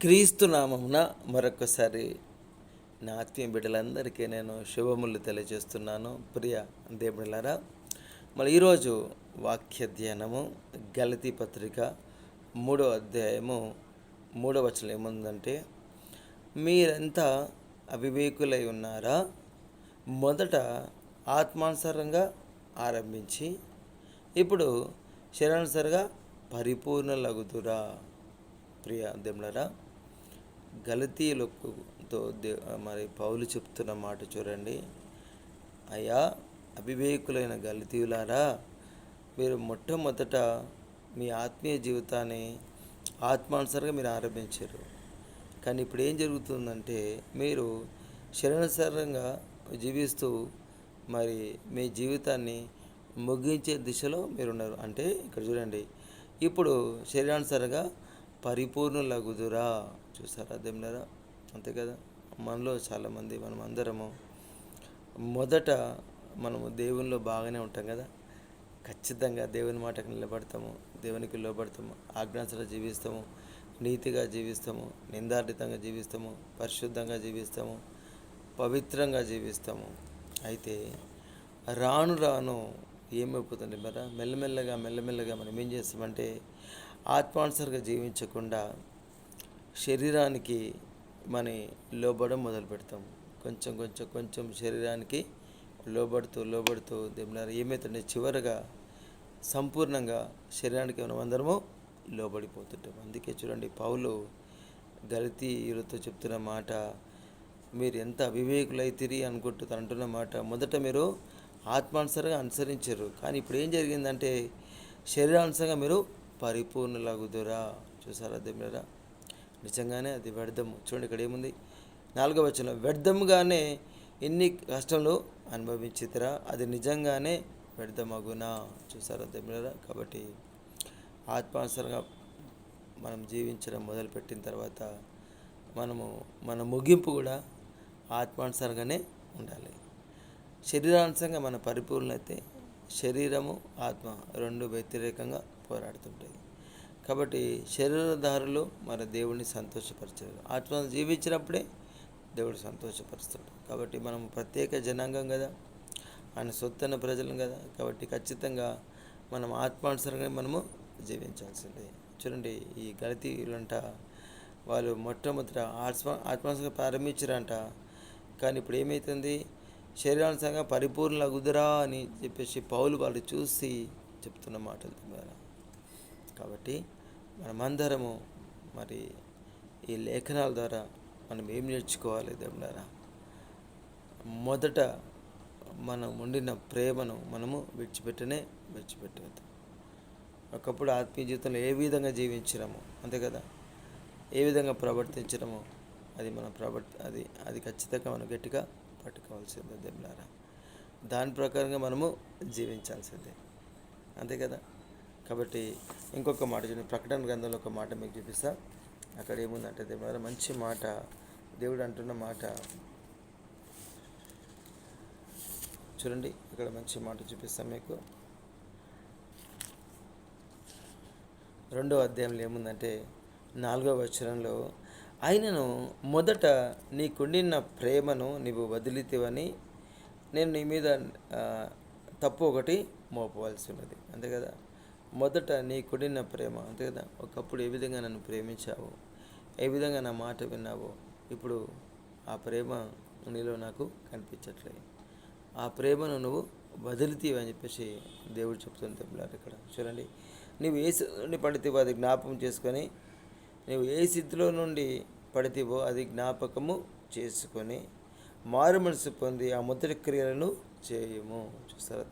క్రీస్తు నామమున మరొకసారి నా ఆత్మీయ బిడ్డలందరికీ నేను శుభములు తెలియజేస్తున్నాను. ప్రియ దేవుళ్ళారా మరి ఈరోజు వాక్య ధ్యానము గలతీ పత్రిక మూడో అధ్యాయము మూడో వచనం ఏముందంటే మీరంతా అవివేకులై ఉన్నారా? మొదట ఆత్మానుసారంగా ఆరంభించి ఇప్పుడు శరణానుసారంగా పరిపూర్ణలగుతురా ప్రియ దేవులరా గలతీయులతో దే మరి పౌలు చెప్తున్న మాట చూడండి. అయ్యా అవివేకులైన గలతీయులారా మీరు మొట్టమొదట మీ ఆత్మీయ జీవితాన్ని ఆత్మానుసారంగా మీరు ఆరంభించారు. కానీ ఇప్పుడు ఏం జరుగుతుందంటే మీరు శరణానుసారంగా జీవిస్తూ మరి మీ జీవితాన్ని ముగించే దిశలో మీరు ఉన్నారు అంటే ఇక్కడ చూడండి ఇప్పుడు శరీరానుసారంగా పరిపూర్ణులగుదురా. చూసారా దేవులారా అంతే కదా? మనలో చాలామంది మనం అందరము మొదట మనము దేవునిలో బాగానే ఉంటాం కదా? ఖచ్చితంగా దేవుని మాటకు నిలబడతాము దేవునికి లోబడతాము ఆజ్ఞాసలో జీవిస్తాము నీతిగా జీవిస్తాము నిందార్థితంగా జీవిస్తాము పరిశుద్ధంగా జీవిస్తాము పవిత్రంగా జీవిస్తాము. అయితే రాను రాను ఏమైపోతుంది మరి? మెల్లమెల్లగా మెల్లమెల్లగా మనం ఏం చేస్తామంటే ఆత్మానుసరిగా జీవించకుండా శరీరానికి మన లోబడడం మొదలు పెడతాం. కొంచెం కొంచెం కొంచెం శరీరానికి లోబడుతూ లోబడుతూ దేవులారా ఏమవుతుండే చివరగా సంపూర్ణంగా శరీరానికి మనం అందరము లోబడిపోతుంటాం. అందుకే చూడండి పౌలు గలితీయులతో చెప్తున్న మాట మీరు ఎంత అవివేకులైతిరి అనుకుంటూ అంటున్న మాట మొదట మీరు ఆత్మానుసారంగా అనుసరించారు. కానీ ఇప్పుడు ఏం జరిగిందంటే శరీరానుసరంగా మీరు పరిపూర్ణులగుదురా చూసారా? దేవులరా నిజంగానే అది వ్యర్థము. చూడండి ఇక్కడ ఏముంది? నాలుగవ వచనం. వ్యర్థముగానే ఎన్ని కష్టంలో అనుభవించితరా అది నిజంగానే వ్యర్థమగునా. చూసారా? దేవులరా కాబట్టి ఆత్మానుసరంగా మనం జీవించడం మొదలుపెట్టిన తర్వాత మనము మన ముగింపు కూడా ఆత్మానుసరంగానే ఉండాలి. శరీరానుసంగా మన పరిపూర్ణత అయితే శరీరము ఆత్మ రెండు వ్యతిరేకంగా పోరాడుతుంటాయి కాబట్టి శరీరధారులు మన దేవుడిని సంతోషపరచారు ఆత్మ జీవించినప్పుడే దేవుడు సంతోషపరుస్తాడు కాబట్టి మనం ప్రత్యేక జనాంగం కదా ఆయన సొత్తన ప్రజలం కదా కాబట్టి ఖచ్చితంగా మనం ఆత్మానుసరంగా మనము జీవించాల్సిందే. చూడండి ఈ గణతీయులంట వాళ్ళు మొట్టమొదట ఆత్మ ఆత్మానుసరంగా ప్రారంభించారంట. కానీ ఇప్పుడు ఏమవుతుంది శరీరానుసరంగా పరిపూర్ణ కుదురా అని చెప్పేసి పౌలు వాళ్ళు చూసి చెప్తున్న మాటలు కాబట్టి మనమందరము మరి ఈ లేఖనాల ద్వారా మనం ఏం నేర్చుకోవాలి దేవుడారా మొదట మనం ఉండిన ప్రేమను మనము విడిచిపెట్టనే విడిచిపెట్టవద్దు. ఒకప్పుడు ఆత్మీయ జీవితంలో ఏ విధంగా జీవించినామో అంతే కదా? ఏ విధంగా ప్రవర్తించడమో అది మనం ప్రవర్తి అది అది ఖచ్చితంగా మనం గట్టిగా పట్టుకోవాల్సిందే దేవుడారా దాని ప్రకారంగా మనము జీవించాల్సిందే. అంతే కదా? కాబట్టి ఇంకొక మాట చూడండి ప్రకటన గ్రంథంలో ఒక మాట మీకు చూపిస్తా. అక్కడ ఏముందంటే దేవులారా మంచి మాట దేవుడు అంటున్న మాట. చూడండి ఇక్కడ మంచి మాట చూపిస్తాం మీకు. రెండో అధ్యాయంలో ఏముందంటే నాలుగో వచనంలో ఆయనను మొదట నీకుండిన ప్రేమను నీవు వదిలితేవని నేను నీ మీద తప్పు ఒకటి మోపవలసి ఉన్నది. అంతే కదా? మొదట నీ కుడిన ప్రేమ అంతే కదా? ఒకప్పుడు ఏ విధంగా నన్ను ప్రేమించావు ఏ విధంగా నా మాట విన్నావో ఇప్పుడు ఆ ప్రేమ నీలో నాకు కనిపించట్లేదు. ఆ ప్రేమను నువ్వు వదిలితీవి అని చెప్పేసి దేవుడు చెప్తుంది పిల్లలు ఇక్కడ. చూడండి నువ్వు ఏ నుండి పడితేవో అది జ్ఞాపకం చేసుకొని నువ్వు ఏ స్థితిలో నుండి పడితేవో అది జ్ఞాపకము చేసుకొని మారు మనసు పొంది ఆ మొదటి క్రియలను చేయము. చూస్తారా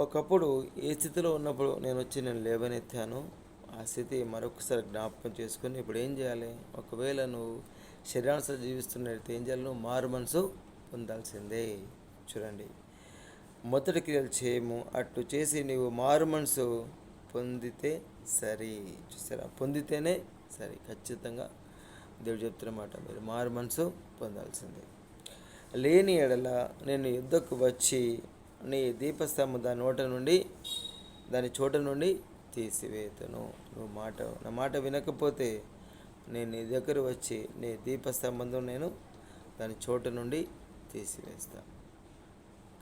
ఒకప్పుడు ఏ స్థితిలో ఉన్నప్పుడు నేను వచ్చి నేను లేవనెత్తాను ఆ స్థితి మరొకసారి జ్ఞాపకం చేసుకుని ఇప్పుడు ఏం చేయాలి? ఒకవేళ నువ్వు శరీరానుసారి జీవిస్తున్నట్టు ఏం చేయాలి? నువ్వు మారు మనసు పొందాల్సిందే. చూడండి. మొదటి క్రియలు చేయము. అట్లు చేసి నీవు మారు మనసు పొందితే సరి. చూసారా? పొందితేనే సరి. ఖచ్చితంగా దేవుడు చెప్తున్నమాట మీరు మారు మనసు పొందాల్సిందే. లేని ఎడల నేను యుద్ధకు వచ్చి నీ దీపస్తంభం దాని నోట నుండి దాని చోట నుండి తీసివేతను. నువ్వు మాట నా మాట వినకపోతే నేను నీ దగ్గర వచ్చి నీ దీపస్తంభంలో నేను దాని చోట నుండి తీసివేస్తా.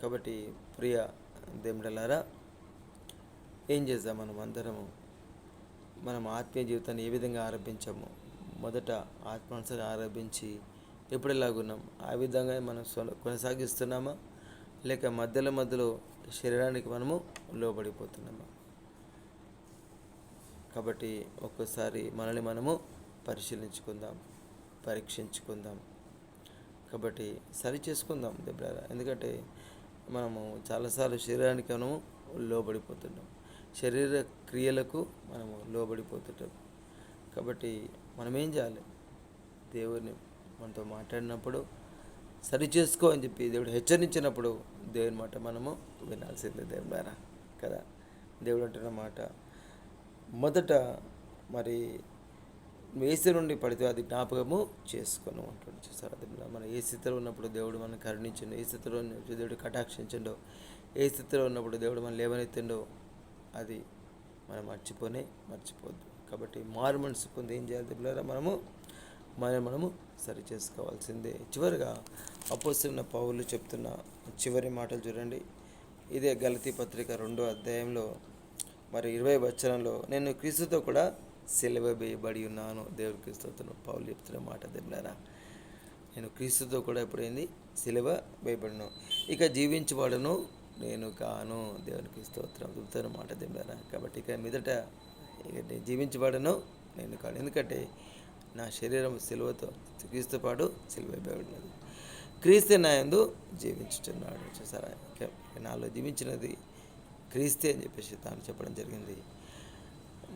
కాబట్టి ప్రియ దేవుడలారా ఏం చేద్దాం మనం అందరము? మనం ఆత్మీయ జీవితాన్ని ఏ విధంగా ఆరంభించాము? మొదట ఆత్మానుసరి ఆరంభించి ఎప్పుడెలాగున్నాం? ఆ విధంగా మనం కొనసాగిస్తున్నామా? లేక మధ్యలో మధ్యలో శరీరానికి మనము లోబడిపోతున్నాము. కాబట్టి ఒక్కసారి మనల్ని మనము పరిశీలించుకుందాం పరీక్షించుకుందాం. కాబట్టి సరి చేసుకుందాం దెబ్బలారా. ఎందుకంటే మనము చాలాసార్లు శరీరానికి మనము లోబడిపోతుంటాం శరీర క్రియలకు మనము లోబడిపోతుంటాం. కాబట్టి మనం ఏం చేయాలి? దేవుని మనతో మాట్లాడినప్పుడు సరి చేసుకో అని చెప్పి దేవుడు హెచ్చరించినప్పుడు దేవుని మాట మనము వినాల్సిందే దేవుని ద్వారా కదా? దేవుడు అంటున్న మాట. మొదట మరి వేసి నుండి పడితే అది జ్ఞాపకము చేసుకొని ఉంటుంది చూసారు? అది మనం ఏ స్థితిలో ఉన్నప్పుడు దేవుడు మనం కరుణించండు ఏ స్థితిలో దేవుడు కటాక్షించండు ఏ స్థితిలో ఉన్నప్పుడు దేవుడు మనం లేవనెత్తిండో అది మనం మర్చిపోనే మర్చిపోద్దు. కాబట్టి మారు మనసు పొంది ఏం చేయాలి దేవులారా మనము మనం మనము సరి చేసుకోవాల్సిందే. చివరిగా అపోసిన పౌలు చెప్తున్న చివరి మాటలు చూడండి. ఇదే గలతీ పత్రిక రెండో అధ్యాయంలో మరి ఇరవై వచనంలో నేను క్రీస్తుతో కూడా సెలవు వేయబడి ఉన్నాను. దేవుడి క్రీస్తుతో పౌలు చెప్తున్న మాట దెబ్బలారా నేను క్రీస్తుతో కూడా ఎప్పుడైంది సిలువ వేయబడిను ఇక జీవించబడను నేను కాను దేవునికి స్తోత్రం చెబుతాను మాట దేవులారా కాబట్టి ఇక మీదట ఇక నేను జీవించబడను నేను కాను ఎందుకంటే నా శరీరం సిలువతో క్రీస్తు పాటు సిలువ వేయబడినది క్రీస్తు నాయందు జీవించుచున్నాడు. చూసారా? నాలో జీవించినది క్రీస్తే అని చెప్పేసి తాను చెప్పడం జరిగింది.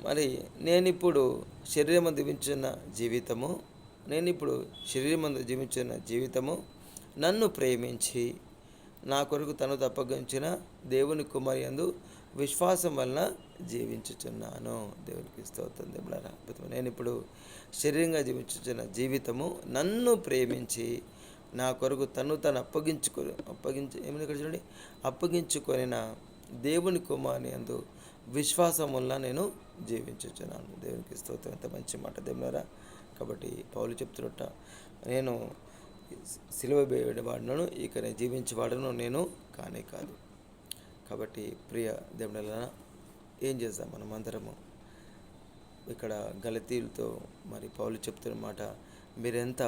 మరి నేను ఇప్పుడు శరీరం జీవించిన జీవితము నేను ఇప్పుడు శరీరం జీవించిన జీవితము నన్ను ప్రేమించి నా కొరకు తను తప్పగించిన దేవుని కుమారి అందు విశ్వాసం వలన జీవించుచున్నాను. దేవునికి స్తోత్రం దేవుడు అద్భుతం. నేను ఇప్పుడు శరీరంగా జీవించుచున్న జీవితము నన్ను ప్రేమించి నా కొరకు తను తను అప్పగించుకో అప్పగించి ఏమైంది ఇక్కడ చూడండి? అప్పగించుకొనిన దేవుని కుమారుని అందు విశ్వాసం వల్ల నేను జీవించున్నాను దేవునికి స్తోత్రం. ఎంత మంచి మాట దేవునారా కాబట్టి పౌలు చెప్తున్నట్ట నేను సిలువ వాడినను ఇక నేను జీవించేవాడను నేను కానే కాదు. కాబట్టి ప్రియ దేవుడలన ఏం చేద్దాం మనం అందరము? ఇక్కడ గలతీలతో మరి పౌలు చెప్తున్న మాట మీరెంత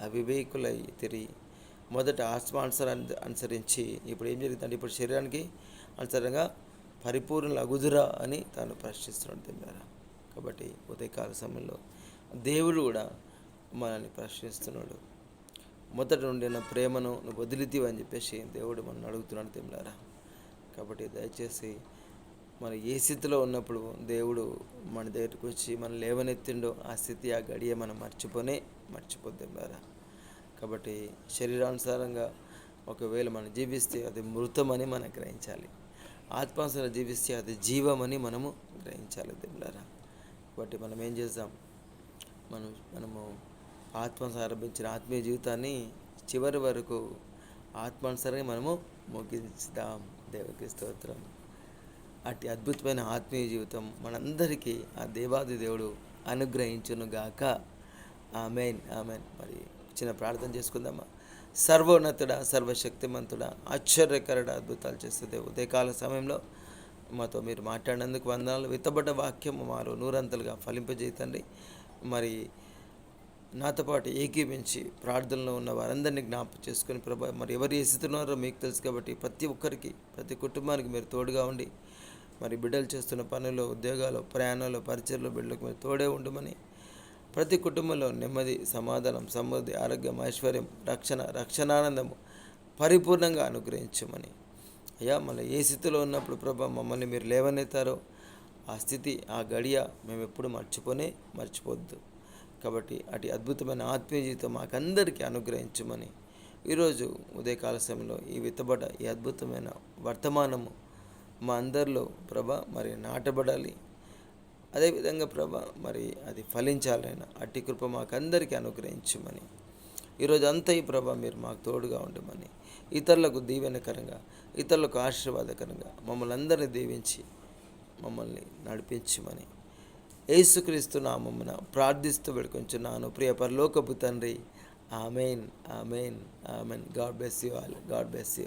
అవివేకులై తిరిగి మొదట ఆత్మానుసర అనుసరించి ఇప్పుడు ఏం జరుగుతుందంటే ఇప్పుడు శరీరానికి అనుసరంగా పరిపూర్ణ అగుదురా అని తాను ప్రశ్నిస్తున్నాడు దేవుడారా కాబట్టి ఉదయకాల సమయంలో దేవుడు కూడా మనల్ని ప్రశ్నిస్తున్నాడు. మొదట నా ప్రేమను నువ్వు వదిలితీవని అని చెప్పేసి దేవుడు మనం అడుగుతున్నాడు తిన్నారా కాబట్టి దయచేసి మనం ఏ స్థితిలో ఉన్నప్పుడు దేవుడు మన దగ్గరికి వచ్చి మనం లేవనెత్తిండో ఆ స్థితి ఆ గడియ మనం మర్చిపోనే మర్చిపోద్దాం ద్వారా కాబట్టి శరీరానుసారంగా ఒకవేళ మనం జీవిస్తే అది మృతమని మనం గ్రహించాలి. ఆత్మానుసారం జీవిస్తే అది జీవమని మనము గ్రహించాలి దేవులారా కాబట్టి మనం ఏం చేద్దాం? మనం మనము ఆత్మానుసారం ఆత్మీయ జీవితాన్ని చివరి వరకు ఆత్మానుసారంగా మనము ముగించుదాం. దేవునికి స్తోత్రం. అట్టి అద్భుతమైన ఆత్మీయ జీవితం మనందరికీ ఆ దేవాది దేవుడు అనుగ్రహించునుగాక. Amen amen. మరి చిన్న ప్రార్థన చేసుకుందామా? సర్వోన్నతుడా సర్వశక్తిమంతుడా ఆశ్చర్యకరుడ అద్భుతాలు చేస్తుంది ఉదయకాల సమయంలో మాతో మీరు మాట్లాడినందుకు వందనాలు. విత్తబడ్డ వాక్యం మాలో నూరంతలుగా ఫలింపజేతండి మరి నాతో పాటు ఏకీపించి ప్రార్థనలో ఉన్న వారందరినీ జ్ఞాపకం చేసుకొని ప్రభా మరి ఎవరు ఏ మీకు తెలుసు కాబట్టి ప్రతి ఒక్కరికి ప్రతి కుటుంబానికి మీరు తోడుగా ఉండి మరి బిడ్డలు చేస్తున్న పనులు ఉద్యోగాలు ప్రయాణాలు పరిచయలు బిడ్డలకు మీరు తోడే ఉండమని ప్రతి కుటుంబంలో నెమ్మది సమాధానం సమృద్ధి ఆరోగ్యం ఐశ్వర్యం రక్షణ రక్షణానందము పరిపూర్ణంగా అనుగ్రహించమని. అయ్యా మళ్ళీ ఏ స్థితిలో ఉన్నప్పుడు ప్రభా మమ్మల్ని మీరు లేవనెత్తారో ఆ స్థితి ఆ గడియ మేము ఎప్పుడు మర్చిపోనే మర్చిపోవద్దు. కాబట్టి అటు అద్భుతమైన ఆత్మీయ జీవితం మాకందరికీ అనుగ్రహించమని. ఈరోజు ఉదయకాల సమయంలో ఈ విత్తబడ్డ ఈ అద్భుతమైన వర్తమానము మా అందరిలో ప్రభ మరి నాటబడాలి. అదేవిధంగా ప్రభ మరి అది ఫలించాలైనా అట్టి కృప మాకందరికీ అనుగ్రహించమని. ఈరోజు అంతా ఈ ప్రభ మీరు మాకు తోడుగా ఉండమని. ఇతరులకు దీవెనకరంగా ఇతరులకు ఆశీర్వాదకరంగా మమ్మల్ని అందరినీ దీవించి మమ్మల్ని నడిపించమని. యేసుక్రీస్తు నామమున ప్రార్థిస్తూ పెడుకుంటున్నాను ప్రియ పరలోకపు తండ్రి amen amen amen. God bless you all. God bless you.